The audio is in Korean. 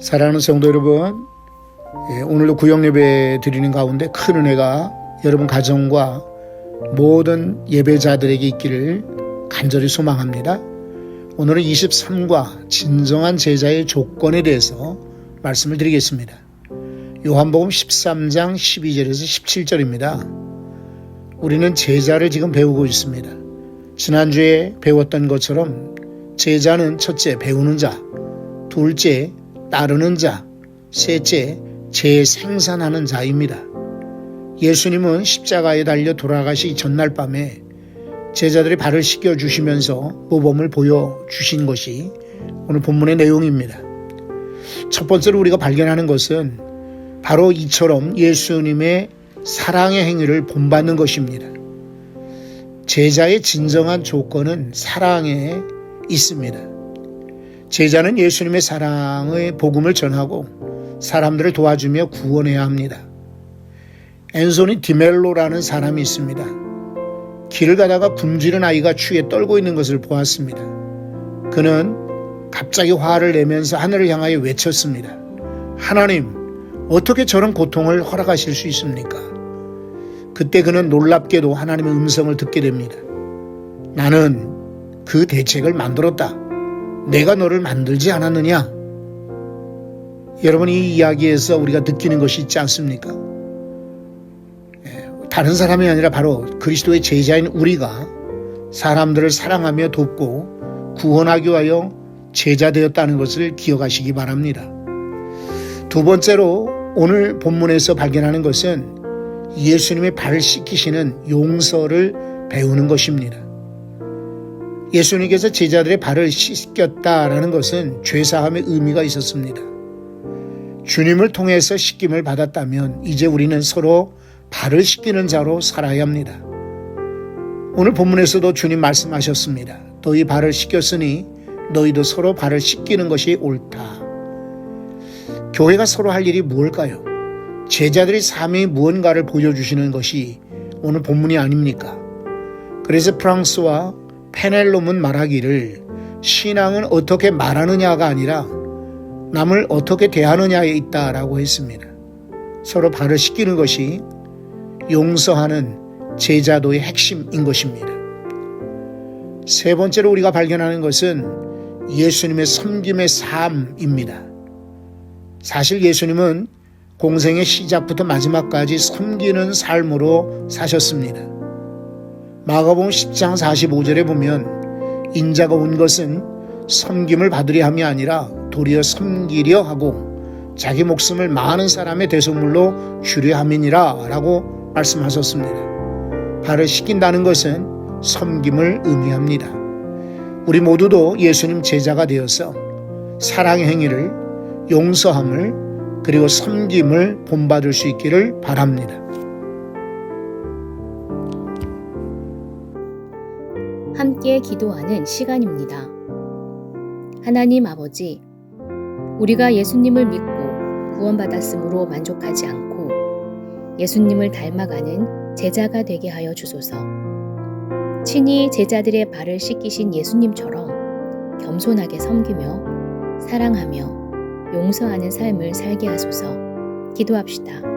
사랑하는 성도 여러분, 예, 오늘도 구역 예배 드리는 가운데 큰 은혜가 여러분 가정과 모든 예배자들에게 있기를 간절히 소망합니다. 오늘은 23과 진정한 제자의 조건에 대해서 말씀을 드리겠습니다. 요한복음 13장 12절에서 17절입니다. 우리는 제자를 지금 배우고 있습니다. 지난주에 배웠던 것처럼 제자는 첫째 배우는 자, 둘째 따르는 자, 셋째 재생산하는 자입니다. 예수님은 십자가에 달려 돌아가시 전날 밤에 제자들의 발을 씻겨 주시면서 모범을 보여 주신 것이 오늘 본문의 내용입니다. 첫 번째로 우리가 발견하는 것은 바로 이처럼 예수님의 사랑의 행위를 본받는 것입니다. 제자의 진정한 조건은 사랑에 있습니다. 제자는 예수님의 사랑의 복음을 전하고 사람들을 도와주며 구원해야 합니다. 앤소니 디멜로라는 사람이 있습니다. 길을 가다가 굶주린 아이가 추위에 떨고 있는 것을 보았습니다. 그는 갑자기 화를 내면서 하늘을 향하여 외쳤습니다. 하나님, 어떻게 저런 고통을 허락하실 수 있습니까? 그때 그는 놀랍게도 하나님의 음성을 듣게 됩니다. 나는 그 대책을 만들었다. 내가 너를 만들지 않았느냐? 여러분 이 이야기에서 우리가 느끼는 것이 있지 않습니까? 예, 다른 사람이 아니라 바로 그리스도의 제자인 우리가 사람들을 사랑하며 돕고 구원하기 위하여 제자 되었다는 것을 기억하시기 바랍니다. 두 번째로 오늘 본문에서 발견하는 것은 예수님의 발을 씻기시는 용서를 배우는 것입니다. 예수님께서 제자들의 발을 씻겼다라는 것은 죄사함의 의미가 있었습니다. 주님을 통해서 씻김을 받았다면 이제 우리는 서로 발을 씻기는 자로 살아야 합니다. 오늘 본문에서도 주님 말씀하셨습니다. 너희 발을 씻겼으니 너희도 서로 발을 씻기는 것이 옳다. 교회가 서로 할 일이 무엇일까요? 제자들의 삶이 무언가를 보여주시는 것이 오늘 본문이 아닙니까? 그래서 프랑스와 페넬롬은 말하기를 신앙은 어떻게 말하느냐가 아니라 남을 어떻게 대하느냐에 있다라고 했습니다. 서로 발을 씻기는 것이 용서하는 제자도의 핵심인 것입니다. 세 번째로 우리가 발견하는 것은 예수님의 섬김의 삶입니다. 사실 예수님은 공생의 시작부터 마지막까지 섬기는 삶으로 사셨습니다. 마가복음 10장 45절에 보면 인자가 온 것은 섬김을 받으려 함이 아니라 도리어 섬기려 하고 자기 목숨을 많은 사람의 대속물로 주려 함이니라 라고 말씀하셨습니다. 발을 씻긴다는 것은 섬김을 의미합니다. 우리 모두도 예수님 제자가 되어서 사랑의 행위를 용서함을 그리고 섬김을 본받을 수 있기를 바랍니다. 함께 기도하는 시간입니다. 하나님 아버지, 우리가 예수님을 믿고 구원받았으므로 만족하지 않고 예수님을 닮아가는 제자가 되게 하여 주소서. 친히 제자들의 발을 씻기신 예수님처럼 겸손하게 섬기며 사랑하며 용서하는 삶을 살게 하소서. 기도합시다.